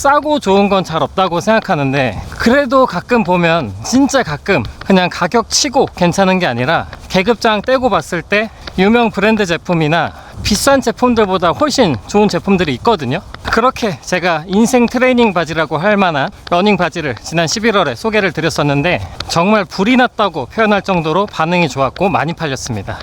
싸고 좋은 건 잘 없다고 생각하는데 그래도 가끔 보면 진짜 가끔 그냥 가격 치고 괜찮은 게 아니라 계급장 떼고 봤을 때 유명 브랜드 제품이나 비싼 제품들보다 훨씬 좋은 제품들이 있거든요. 그렇게 제가 인생 트레이닝 바지라고 할 만한 러닝 바지를 지난 11월에 소개를 드렸었는데 정말 불이 났다고 표현할 정도로 반응이 좋았고 많이 팔렸습니다.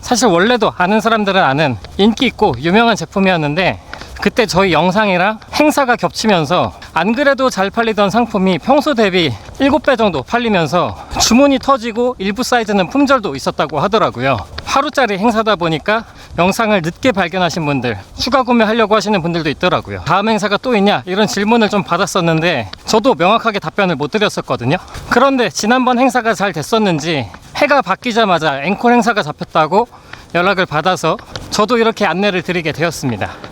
사실 원래도 아는 사람들은 아는 인기 있고 유명한 제품이었는데 그때 저희 영상이랑 행사가 겹치면서 안 그래도 잘 팔리던 상품이 평소 대비 7배 정도 팔리면서 주문이 터지고 일부 사이즈는 품절도 있었다고 하더라고요. 하루짜리 행사다 보니까 영상을 늦게 발견하신 분들, 추가 구매하려고 하시는 분들도 있더라고요. 다음 행사가 또 있냐? 이런 질문을 좀 받았었는데 저도 명확하게 답변을 못 드렸었거든요. 그런데 지난번 행사가 잘 됐었는지 해가 바뀌자마자 앵콜 행사가 잡혔다고 연락을 받아서 저도 이렇게 안내를 드리게 되었습니다.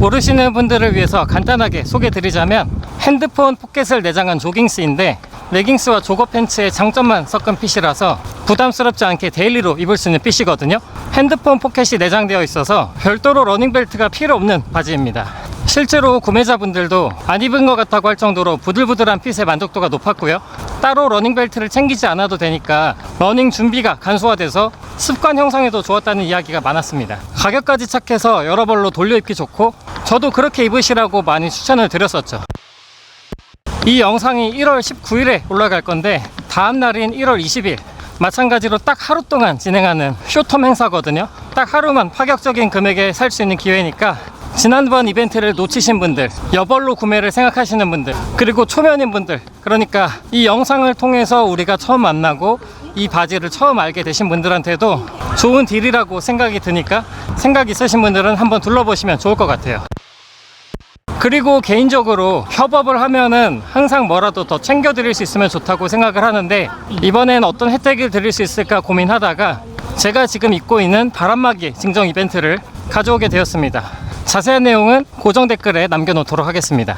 모르시는 분들을 위해서 간단하게 소개 드리자면 핸드폰 포켓을 내장한 조깅스인데 레깅스와 조거 팬츠의 장점만 섞은 핏이라서 부담스럽지 않게 데일리로 입을 수 있는 핏이거든요. 핸드폰 포켓이 내장되어 있어서 별도로 러닝벨트가 필요 없는 바지입니다. 실제로 구매자분들도 안 입은 것 같다고 할 정도로 부들부들한 핏의 만족도가 높았고요. 따로 러닝벨트를 챙기지 않아도 되니까 러닝 준비가 간소화돼서 습관 형성에도 좋았다는 이야기가 많았습니다. 가격까지 착해서 여러 벌로 돌려 입기 좋고 저도 그렇게 입으시라고 많이 추천을 드렸었죠. 이 영상이 1월 19일에 올라갈 건데 다음 날인 1월 20일 마찬가지로 딱 하루 동안 진행하는 쇼텀 행사거든요. 딱 하루만 파격적인 금액에 살 수 있는 기회니까 지난번 이벤트를 놓치신 분들 여벌로 구매를 생각하시는 분들 그리고 초면인 분들 그러니까 이 영상을 통해서 우리가 처음 만나고 이 바지를 처음 알게 되신 분들한테도 좋은 딜이라고 생각이 드니까 생각 있으신 분들은 한번 둘러보시면 좋을 것 같아요 그리고 개인적으로 협업을 하면은 항상 뭐라도 더 챙겨 드릴 수 있으면 좋다고 생각을 하는데 이번엔 어떤 혜택을 드릴 수 있을까 고민하다가 제가 지금 입고 있는 바람막이 증정 이벤트를 가져오게 되었습니다. 자세한 내용은 고정 댓글에 남겨놓도록 하겠습니다.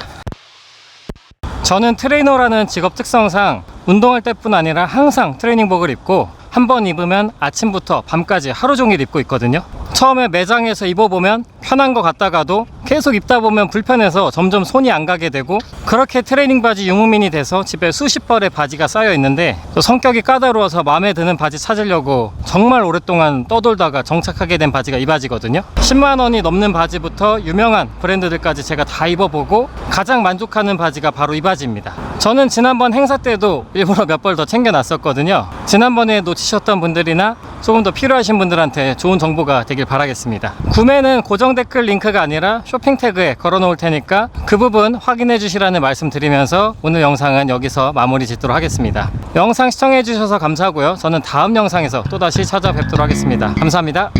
저는 트레이너라는 직업 특성상 운동할 때뿐 아니라 항상 트레이닝복을 입고 한 번 입으면 아침부터 밤까지 하루 종일 입고 있거든요. 처음에 매장에서 입어보면 편한 것 같다가도 계속 입다 보면 불편해서 점점 손이 안 가게 되고 그렇게 트레이닝 바지 유무민이 돼서 집에 수십 벌의 바지가 쌓여 있는데 또 성격이 까다로워서 마음에 드는 바지 찾으려고 정말 오랫동안 떠돌다가 정착하게 된 바지가 이 바지거든요 10만 원이 넘는 바지부터 유명한 브랜드들까지 제가 다 입어보고 가장 만족하는 바지가 바로 이 바지입니다 저는 지난번 행사 때도 일부러 몇 벌 더 챙겨놨었거든요 지난번에 놓치셨던 분들이나 조금 더 필요하신 분들한테 좋은 정보가 되길 바라겠습니다. 구매는 고정 댓글 링크가 아니라 쇼핑 태그에 걸어 놓을 테니까 그 부분 확인해 주시라는 말씀 드리면서 오늘 영상은 여기서 마무리 짓도록 하겠습니다. 영상 시청해 주셔서 감사하고요. 저는 다음 영상에서 또다시 찾아뵙도록 하겠습니다. 감사합니다.